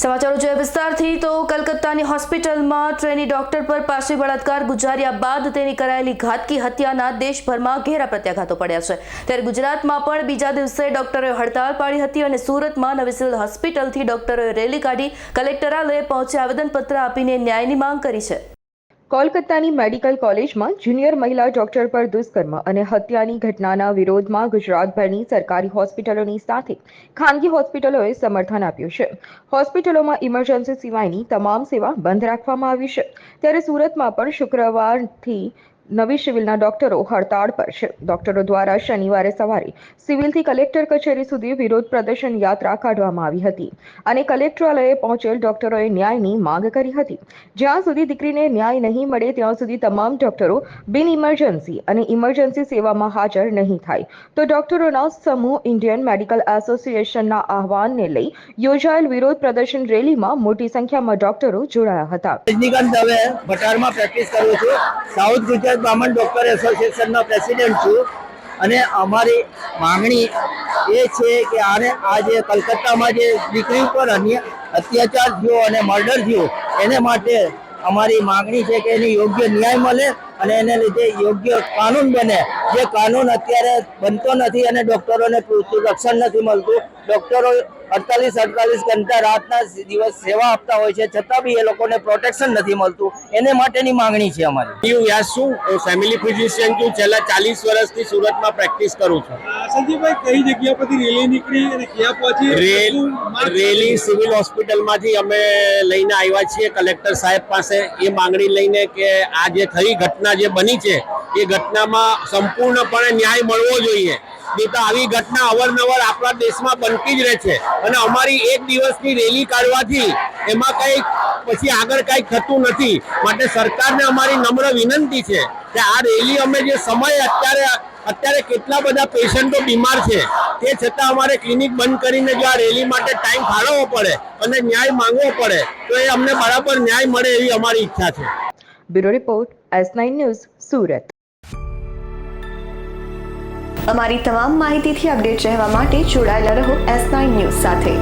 સમાચારો જોઈએ વિસ્તારથી તો કલકત્તાની હોસ્પિટલમાં ટ્રેની ડોક્ટર પર પારસી બળાત્કાર ગુજાર્યા બાદ તેની કરાયેલી ઘાતકી હત્યાના દેશભરમાં ઘેરા પ્રત્યાઘાતો પડ્યા છે. ત્યારે ગુજરાતમાં પણ બીજા દિવસે ડોક્ટરોએ હડતાળ પાડી હતી અને સુરતમાં નવી સિવિલ હોસ્પિટલથી ડોક્ટરોએ રેલી કાઢી કલેક્ટરાલયે પહોંચી આવેદનપત્ર આપીને ન્યાયની માંગ કરી છે. કોલકાતાની મેડિકલ કોલેજમાં જુનિયર મહિલા ડોક્ટર પર દુષ્કર્મ અને હત્યાની ઘટનાના વિરોધમાં ગુજરાતભરની સરકારી હોસ્પિટલોની સાથે ખાનગી હોસ્પિટલોએ સમર્થન આપ્યું છે. હોસ્પિટલોમાં ઇમરજન્સી સિવાયની તમામ સેવા બંધ રાખવામાં આવી છે. ત્યારે સુરતમાં પણ શુક્રવારથી નવી સિવિલના ડોક્ટરો હડતાળ પર છે. ડોક્ટરો દ્વારા શનિવારે સવારે સિવિલથી કલેક્ટર કચેરી સુધી વિરોધ પ્રદર્શન યાત્રા કાઢવામાં આવી હતી અને કલેક્ટરાલયે પહોંચેલ ડોક્ટરોએ ન્યાયની માંગ કરી હતી. જ્યાં સુધી દીકરીને ન્યાય નહીં મળે ત્યાં સુધી તમામ ડોક્ટરો બિન ઇમરજન્સી અને ઇમરજન્સી સેવામાં હાજર નહીં થાય. તો ડોક્ટરોના સમૂહ ઇન્ડિયન મેડિકલ એસોસિએશનના આહવાનને લઈ યોજાયેલ વિરોધ પ્રદર્શન રેલીમાં મોટી સંખ્યામાં ડોક્ટરો જોડાયા હતા. રજનીકાંત દવે ભટારમાં પ્રેક્ટિસ કરું છું. સાઉથ ગુજરાત બ્રાહ્મણ ડોક્ટર એસોસિએશનનો પ્રેસિડેન્ટ છું. અને અમારી માંગણી એ છે કે આને આ જે કલકત્તામાં જે દીકરી ઉપર અન્ય અત્યાચાર થયો અને મર્ડર થયો એને માટે અમારી માંગણી છે કે એને યોગ્ય ન્યાય મળે અને એને લીધે યોગ્ય કાનૂન બને. જે કાનૂન અત્યારે બનતો નથી અને ડોક્ટરોને પૂરતું રક્ષણ નથી મળતું. ડોક્ટરો અડતાલીસ અડતાલીસ ઘંટા રાતના દિવસ સેવા આપતા હોય છે. છતાં બી એ લોકોને પ્રોટેક્શન નથી મળતું. એને માટેની માંગણી છે અમારી. વ્યાસ છું ફેમિલી ફિઝિશિયન છું. છેલ્લા ચાલીસ વર્ષથી સુરતમાં પ્રેક્ટિસ કરું છું. સંજીવભાઈ કઈ જગ્યા પરથી રેલી નીકળી અને ક્યાં પહોંચી? રેલ રેલી સિવિલ હોસ્પિટલમાંથી અમે લઈને આવ્યા છીએ. કલેક્ટર સાહેબ પાસે એ માંગણી લઈને કે આ જે થઈ ઘટના જે બની છે એ ઘટનામાં સંપૂર્ણપણે ન્યાય મળવો જોઈએ. નહીં તો આવી ઘટના અવારનવાર આપણા દેશમાં બનતી જ રહે છે. અને અમારી એક દિવસની રેલી કાઢવાથી એમાં કંઈ પછી આગળ કંઈ થતું નથી. માટે સરકારને અમારી નમ્ર વિનંતી છે કે આ રેલી અમે જે સમય અત્યારે અત્યારે કેટલા બધા પેશન્ટો બીમાર છે તે છતાં અમારે ક્લિનિક બંધ કરીને જો આ રેલી માટે ટાઈમ ફાળવવો પડે અને ન્યાય માંગવો પડે તો એ અમને બરાબર ન્યાય મળે એવી અમારી ઈચ્છા છે. Bureau report S nine news Surat. અમારી તમામ માહિતીથી અપડેટ રહેવા માટે જોડાયેલા રહો એસ નાઇન ન્યૂઝ સાથે.